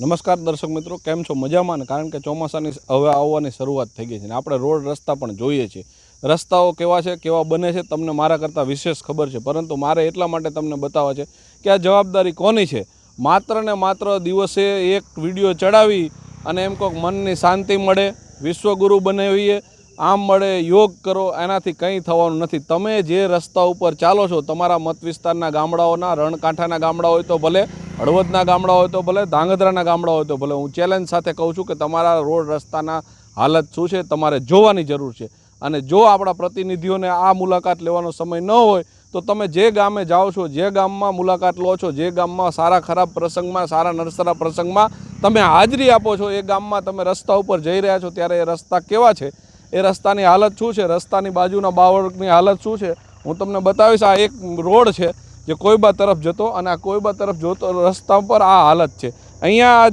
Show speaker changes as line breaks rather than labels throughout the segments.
નમસ્કાર દર્શક મિત્રો, કેમ છો? મજામાં ને? કારણ કે ચોમાસાની હવે આવવાની શરૂઆત થઈ ગઈ છે ને આપણે રોડ રસ્તા પણ જોઈએ છીએ. રસ્તાઓ કેવા છે, કેવા બને છે, તમને મારા કરતાં વિશેષ ખબર છે. પરંતુ મારે એટલા માટે તમને બતાવવા છે કે આ જવાબદારી કોની છે? માત્ર ને માત્ર દિવસે એક વીડિયો ચડાવી અને એમ કોઈક મનની શાંતિ મળે, વિશ્વગુરુ બનાવીએ આમ મળે, યોગ કરો, એનાથી કંઈ થવાનું નથી. તમે જે રસ્તા ઉપર ચાલો છો, તમારા મત વિસ્તારના ગામડાઓના, રણકાંઠાના ગામડા હોય તો ભલે, હળવદના ગામડા હોય તો ભલે, ધાંગધ્રાના ગામડા હોય તો ભલે. હું ચેલેન્જ સાથે કહું છું કે તમારા રોડ રસ્તાના હાલત શું છે, તમારે જોવાની જરૂર છે. અને જો આપણા પ્રતિનિધિઓને આ મુલાકાત લેવાનો સમય ન હોય, તો તમે જે ગામે જાઓ છો, જે ગામમાં મુલાકાત લો છો, જે ગામમાં સારા ખરાબ પ્રસંગમાં, સારા નરસરા પ્રસંગમાં તમે હાજરી આપો છો, એ ગામમાં તમે રસ્તા ઉપર જઈ રહ્યા છો, ત્યારે એ રસ્તા કેવા છે? એ રસ્તાની હાલત શું છે? રસ્તાની બાજુના બાવળની હાલત શું છે? હું તમને બતાવીશ, આ એક રોડ છે જે કોઈબા તરફ જતો અને આ કોઈબા તરફ જોતો રસ્તા પર આ હાલત છે. અહીંયા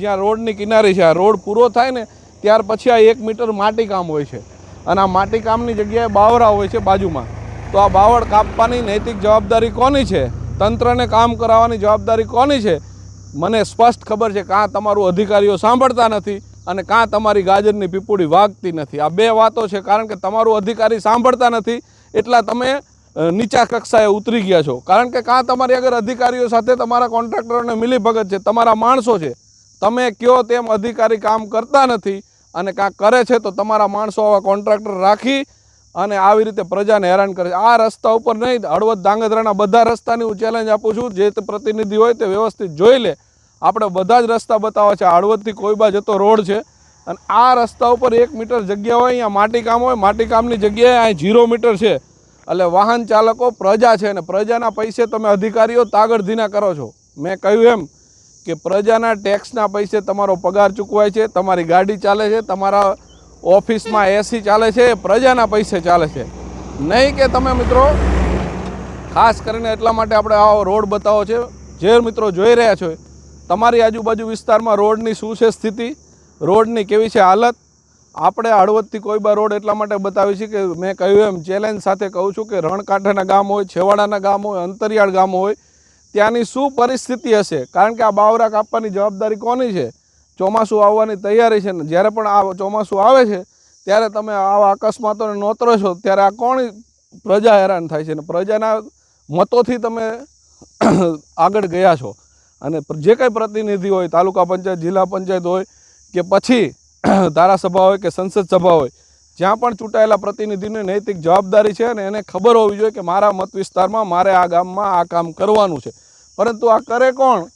જ્યાં રોડની કિનારી છે, આ રોડ પૂરો થાય ને ત્યાર પછી આ એક મીટર માટીકામ હોય છે. અને આ માટીકામની જગ્યાએ બાવરા હોય છે બાજુમાં. તો આ બાવળ કાપવાની નૈતિક જવાબદારી કોની છે? તંત્રને કામ કરાવવાની જવાબદારી કોની છે? મને સ્પષ્ટ ખબર છે કાં તમારું અધિકારીઓ સાંભળતા નથી. અને કાં તમારી ગાજરની પીપુડી વાગતી નથી. આ બે વાતો છે કારણ કે તમારું અધિકારી સાંભળતા નથી, એટલા તમે નીચા કક્ષાએ ઉતરી ગયા છો. કારણ કે કાં તમારી અગર અધિકારીઓ સાથે તમારા કોન્ટ્રાક્ટરોને મિલીભગત છે, તમારા માણસો છે. તમે કયો તેમ અધિકારી કામ કરતા નથી અને કાં કરે છે તો તમારા માણસો આવા કોન્ટ્રાક્ટર રાખી અને આવી રીતે પ્રજાને હેરાન કરે છે. આ રસ્તા ઉપર નહીં, હળવદ ધાંગધ્રાના બધા રસ્તાની હું ચેલેન્જ આપું છું. જે તે પ્રતિનિધિ હોય તે વ્યવસ્થિત જોઈ લે. આપણે બધા જ રસ્તા બતાવવા છે. હળવદથી કોઈબા જતો રોડ છે. અને આ રસ્તા ઉપર એક મીટર જગ્યા હોય, અહીંયા માટી કામ હોય, માટી કામની જગ્યાએ અહીં ઝીરો મીટર છે. એટલે વાહન ચાલકો પ્રજા છે અને પ્રજાના પૈસે તમે અધિકારીઓ તાગડધીના કરો છો. મેં કહ્યું એમ કે પ્રજાના ટેક્સના પૈસે તમારો પગાર ચૂકવાય છે, તમારી ગાડી ચાલે છે, તમારા ઓફિસમાં એસી ચાલે છે, પ્રજાના પૈસે ચાલે છે. નહીં કે તમે મિત્રો, ખાસ કરીને એટલા માટે આપણે આવો રોડ બતાવો છે. જે મિત્રો જોઈ રહ્યા છો તમારી આજુબાજુ વિસ્તારમાં રોડની શું છે સ્થિતિ? રોડની કેવી છે હાલત? આપણે હળવદથી કોઈબા રોડ એટલા માટે બતાવી છે કે મેં કહ્યું એમ, ચેલેન્જ સાથે કહું છું કે રણકાંઠાના ગામ હોય, છેવાડાના ગામ હોય, અંતરિયાળ ગામ હોય, ત્યાંની શું પરિસ્થિતિ હશે? કારણ કે આ બાવરા કાપવાની જવાબદારી કોની છે? ચોમાસું આવવાની તૈયારી છે ને જ્યારે પણ આ ચોમાસું આવે છે, ત્યારે તમે આવા અકસ્માતોને નોતરો છો, ત્યારે આ કોણ પ્રજા હેરાન થાય છે ને? પ્રજાના મતોથી તમે આગળ ગયા છો. અને જે કંઈ પ્રતિનિધિ હોય, તાલુકા પંચાયત, જિલ્લા પંચાયત હોય, કે પછી ધારાસભા હોય કે સંસદ સભા હોય, જ્યાં પણ ચૂંટાયેલા પ્રતિનિધિની નૈતિક જવાબદારી છે અને એને ખબર હોવી જોઈએ કે મારા મત વિસ્તારમાં મારે આ ગામમાં આ કામ કરવાનું છે. પરંતુ આ કરે કોણ?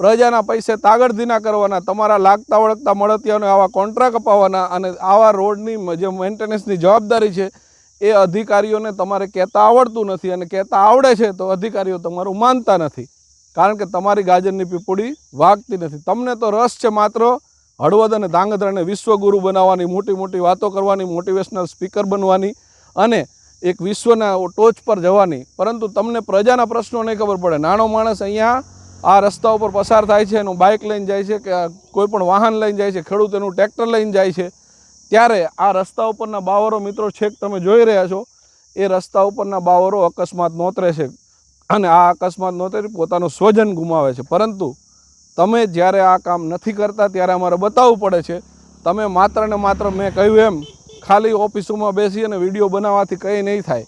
પ્રજાના પૈસે તાગડધીના કરવાના, તમારા લાગતા વળગતા મળતિયાને આવા કોન્ટ્રાક્ટ અપાવવાના અને આવા રોડની જે મેન્ટેનન્સની જવાબદારી છે, એ અધિકારીઓને તમારે કહેતા આવડતું નથી અને કહેતા આવડે છે તો અધિકારીઓ તમારું માનતા નથી. કારણ કે તમારી ગાજરની પીપુડી વાગતી નથી. તમને તો રસ છે માત્ર હળવદ અને ધાંગધ્રાને વિશ્વગુરુ બનાવવાની, મોટી મોટી વાતો કરવાની મોટિવેશનલ સ્પીકર બનવાની અને એક વિશ્વના ટોચ પર જવાની. પરંતુ તમને પ્રજાના પ્રશ્નો નહીં ખબર પડે. નાનો માણસ અહીંયા આ રસ્તા ઉપર પસાર થાય છે, એનું બાઇક લઈને જાય છે, કે કોઈ પણ વાહન લઈને જાય છે, ખેડૂત એનું ટ્રેક્ટર લઈને જાય છે, ત્યારે આ રસ્તા ઉપરના બાવરો મિત્રો છેક તમે જોઈ રહ્યા છો, એ રસ્તા ઉપરના બાવરો અકસ્માત નોતરે છે. અને આ અકસ્માત નોતરી પોતાનું સ્વજન ગુમાવે છે. પરંતુ તમે જ્યારે આ કામ નથી કરતા ત્યારે અમારે બતાવવું પડે છે. તમે માત્ર ને માત્ર મેં કહ્યું એમ, ખાલી ઓફિસોમાં બેસી અને વીડિયો બનાવવાથી કંઈ નહીં થાય.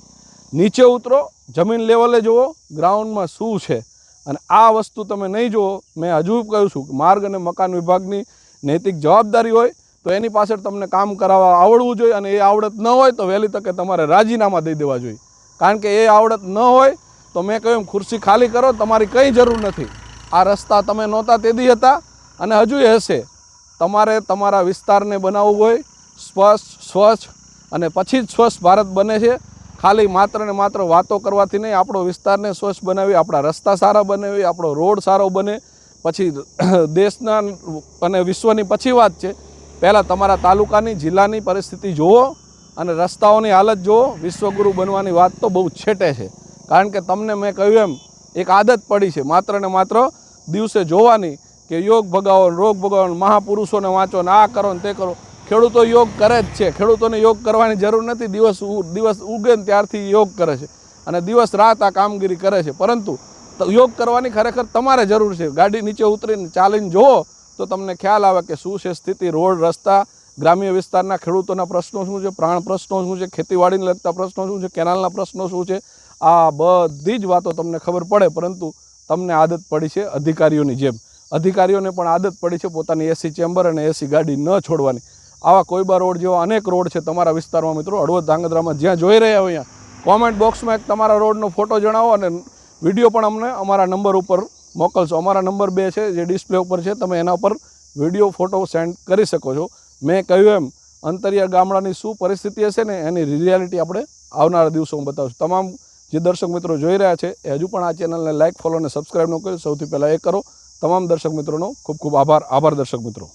નીચે ઉતરો, જમીન લેવલે જુઓ, ગ્રાઉન્ડમાં શું છે. અને આ વસ્તુ તમે નહીં જુઓ, મેં હજુ કહ્યું છું કે માર્ગ અને મકાન વિભાગની નૈતિક જવાબદારી હોય તો એની પાછળ તમને કામ કરાવવા આવડવું જોઈએ અને એ આવડત ન હોય તો વહેલી તકે તમારે રાજીનામા દઈ દેવા જોઈએ. કારણ કે એ આવડત ન હોય તો મેં કહ્યું ખુરશી ખાલી કરો, તમારી કંઈ જરૂર નથી. આ રસ્તા તમે નહોતા તેદી હતા અને હજુ હશે. તમારે તમારા વિસ્તારને બનાવવું હોય સ્વચ્છ સ્વચ્છ અને પછી જ સ્વચ્છ ભારત બને છે. ખાલી માત્ર ને માત્ર વાતો કરવાથી નહીં, આપણો વિસ્તારને સ્વચ્છ બનાવી, આપણા રસ્તા સારા બનાવી, આપણો રોડ સારો બને. પછી દેશના અને વિશ્વની પછી વાત છે. પહેલાં તમારા તાલુકાની, જિલ્લાની પરિસ્થિતિ જુઓ અને રસ્તાઓની હાલત જુઓ. વિશ્વગુરુ બનવાની વાત તો બહુ છેટે છે. કારણ કે તમને મેં કહ્યું એમ, એક આદત પડી છે. માત્ર ને માત્ર દિવસે જોવાની કે યોગ ભગાવો, રોગ ભગાવો મહાપુરુષોને વાંચો ને આ કરો ને તે કરો. ખેડૂતો યોગ કરે જ છે. ખેડૂતોને યોગ કરવાની જરૂર નથી. દિવસ દિવસ ઉગે ને ત્યારથી યોગ કરે છે. અને દિવસ રાત આ કામગીરી કરે છે. પરંતુ યોગ કરવાની ખરેખર તમારે જરૂર છે. ગાડી નીચે ઉતરીને ચાલીને જુઓ તો તમને ખ્યાલ આવે કે શું છે સ્થિતિ. રોડ, રસ્તા, ગ્રામ્ય વિસ્તારના ખેડૂતોના પ્રશ્નો શું છે? પ્રાણ પ્રશ્નો શું છે? ખેતીવાડીને લગતા પ્રશ્નો શું છે? કેનાલના પ્રશ્નો શું છે? આ બધી જ વાતો તમને ખબર પડે, પરંતુ તમને આદત પડી છે અધિકારીઓની જેમ. અધિકારીઓને પણ આદત પડી છે પોતાની એસી ચેમ્બર અને એસી ગાડી ન છોડવાની. આવા કોઈબા રોડ જેવા અનેક રોડ છે તમારા વિસ્તારમાં મિત્રો. હળવદ ધાંગધ્રામાં જ્યાં જોઈ રહ્યા હોય અહીંયા કોમેન્ટ બોક્સમાં એક તમારા રોડનો ફોટો જણાવો અને વીડિયો પણ અમને અમારા નંબર ઉપર મોકલશો. અમારા નંબર બે છે જે ડિસ્પ્લે ઉપર છે. તમે એના પર વીડિયો, ફોટો સેન્ડ કરી શકો છો. મેં કહ્યું એમ અંતરિયા ગામડાની શું પરિસ્થિતિ હશે ને એની રિયાલિટી આપણે આવનારા દિવસોમાં બતાવશું. તમામ જે દર્શક મિત્રો જોઈ રહ્યા છે, એ હજુ પણ આ ચેનલને લાઇક ફોલો અને સબસ્ક્રાઈબ ન કર્યું, સૌથી પહેલાં એ કરો. તમામ દર્શક મિત્રોનો ખૂબ ખૂબ આભાર. આભાર દર્શક મિત્રો.